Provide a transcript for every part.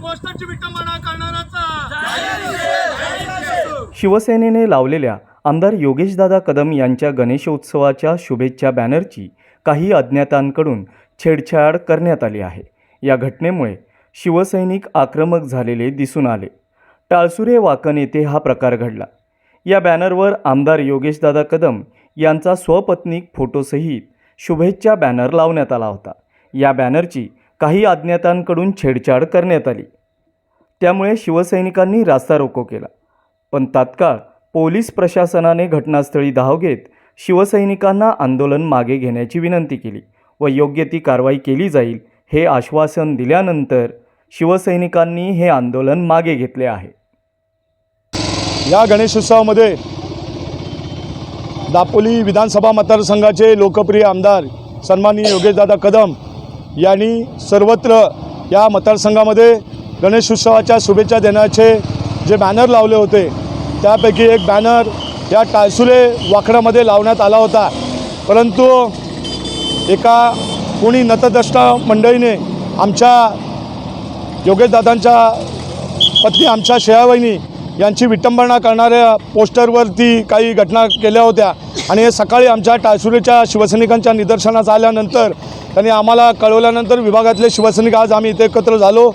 पोस्टरची विटंबना करणाराचा शिवसेनेने लावलेल्या आमदार योगेशदादा कदम यांच्या गणेशोत्सवाच्या शुभेच्छा बॅनरची काही अज्ञातांकडून छेडछाड करण्यात आली आहे. या घटनेमुळे शिवसैनिक आक्रमक झालेले दिसून आले. टाळसुरे वाकण येथे हा प्रकार घडला. या बॅनरवर आमदार योगेशदादा कदम यांचा स्वपत्नीक फोटोसहित शुभेच्छा बॅनर लावण्यात आला होता. या बॅनरची काही अज्ञातांकडून छेडछाड करण्यात आली. त्यामुळे शिवसैनिकांनी रास्ता रोको केला. पण तात्काळ पोलीस प्रशासनाने घटनास्थळी धाव घेत शिवसैनिकांना आंदोलन मागे घेण्याची विनंती केली व योग्य ती कारवाई केली जाईल हे आश्वासन दिल्यानंतर शिवसैनिकांनी हे आंदोलन मागे घेतले आहे. या गणेशोत्सवामध्ये दापोली विधानसभा मतदारसंघाचे लोकप्रिय आमदार सन्माननीय योगेशदादा कदम यांनी सर्वत्र या मतदारसंघामध्ये गणेशोत्सवाच्या शुभेच्छा देण्याचे जे बॅनर लावले होते त्यापैकी एक बॅनर या टाळसुले वाखडामध्ये लावण्यात आला होता. परंतु एका कोणी नतद्रष्टा मंडळीने आमच्या योगेशदादांच्या पत्नी आमच्या शेयावहिनी यांची विटंबना करणाऱ्या पोस्टरवरती काही घटना केल्या होत्या. आणि हे सकाळी आमच्या टाळसुरेच्या शिवसैनिकांच्या निदर्शनास आल्यानंतर त्यांनी आम्हाला कळवल्यानंतर विभागातले शिवसैनिक आज आम्ही इथे एकत्र झालो.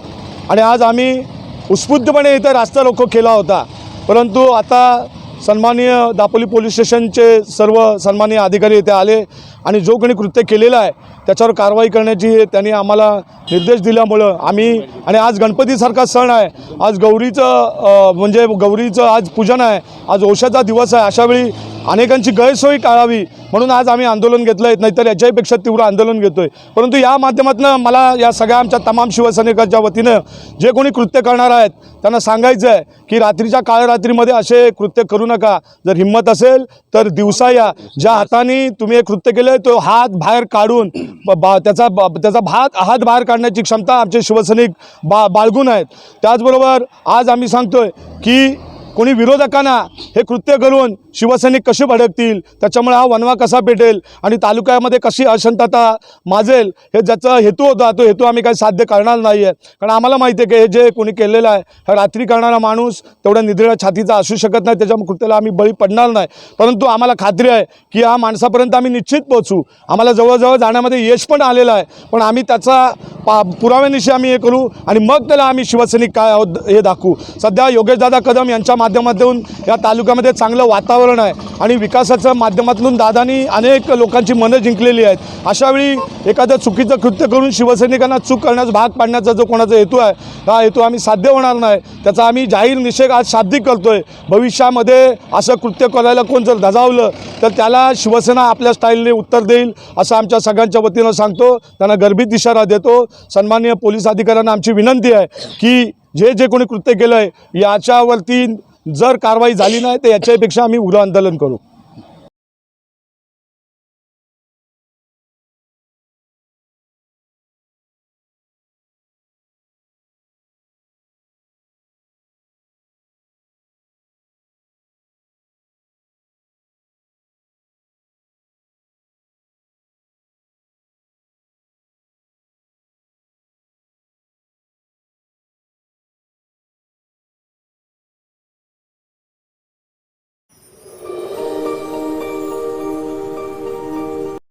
आणि आज आम्ही उत्स्फूर्तपणे इथे रास्ता रोको केला होता. परंतु आता सन्माननीय दापोली पोलीस स्टेशनचे सर्व सन्माननीय अधिकारी इथे आले आणि जो कोणी कृत्य केलेलं आहे त्याच्यावर कारवाई करण्याची त्यांनी आम्हाला निर्देश दिल्यामुळं आम्ही आणि आज गणपतीसारखा सण आहे. आज गौरीचं म्हणजे गौरीचं आज पूजन आहे. आज ओशाचा दिवस आहे. अशावेळी अनेकांची गैरसोयी टाळावी म्हणून आज आम्ही आंदोलन घेतलं आहे. नाहीतर याच्याहीपेक्षा तीव्र आंदोलन घेतो आहे परंतु या माध्यमातून मला या सगळ्या आमच्या तमाम शिवसैनिकांच्या वतीनं जे कोणी कृत्य करणार आहेत त्यांना सांगायचं आहे की रात्रीच्या काळरात्रीमध्ये असे कृत्य करू नका. जर हिंमत असेल तर दिवसा या. ज्या हाताने तुम्ही हे कृत्य केलं तो हात बाहेर काढून ब- बा त्याचा बा त्याचा भात हात बाहेर काढण्याची क्षमता आमचे शिवसैनिक बा बाळगून आहेत. त्याचबरोबर आज आम्ही सांगतोय की कोणी विरोधकांना हे कृत्य करून शिवसैनिक कसे भडकतील? त्याच्यामुळे हा वनवा कसा पेटेल? आणि तालुक्यामध्ये कशी अशांतता माजेल? हे ज्याचा हेतू होता तो हेतू आम्ही काही साध्य करणार नाही आहे कारण आम्हाला माहिती आहे की हे जे कोणी केलेलं आहे हा रात्री करणारा माणूस तेवढ्या निधड्या छातीचा असू शकत नाही त्याच्या कृत्याला आम्ही बळी पडणार नाही. परंतु आम्हाला खात्री आहे की या माणसापर्यंत आम्ही निश्चित पोहोचू. आम्हाला जवळजवळ जाण्यामध्ये यश पण आलेलं आहे. पण आम्ही त्याचा पा पुराव्यानिशी आम्ही हे करू आणि मग त्याला आम्ही शिवसैनिक काय आहोत हे दाखवू. सध्या योगेशदादा कदम यांच्या माध्यमातून या तालुक्यामध्ये चांगलं वातावरण आहे आणि विकासाच्या माध्यमातून दादानी अनेक लोकांची मनं जिंकलेली आहेत. अशावेळी एखादं चुकीचं कृत्य करून शिवसैनिकांना चूक करण्यास भाग पाडण्याचा जो कोणाचा हेतू आहे हा हेतू आम्ही साध्य होणार नाही. त्याचा आम्ही जाहीर निषेध आज शाब्दिक आहे भविष्यामध्ये असं कृत्य करायला कोण जर धजावलं तर त्याला शिवसेना आपल्या स्टाईलने उत्तर देईल असं आमच्या सगळ्यांच्या वतीनं सांगतो. त्यांना गर्भित इशारा देतो. सन्माननीय पोलीस अधिकाऱ्यांना आमची विनंती आहे की जे जे कोणी कृत्य केलं आहे याच्यावरती जर कारवाई झाली नाही तर याच्यापेक्षा आम्ही उग्र आंदोलन करू.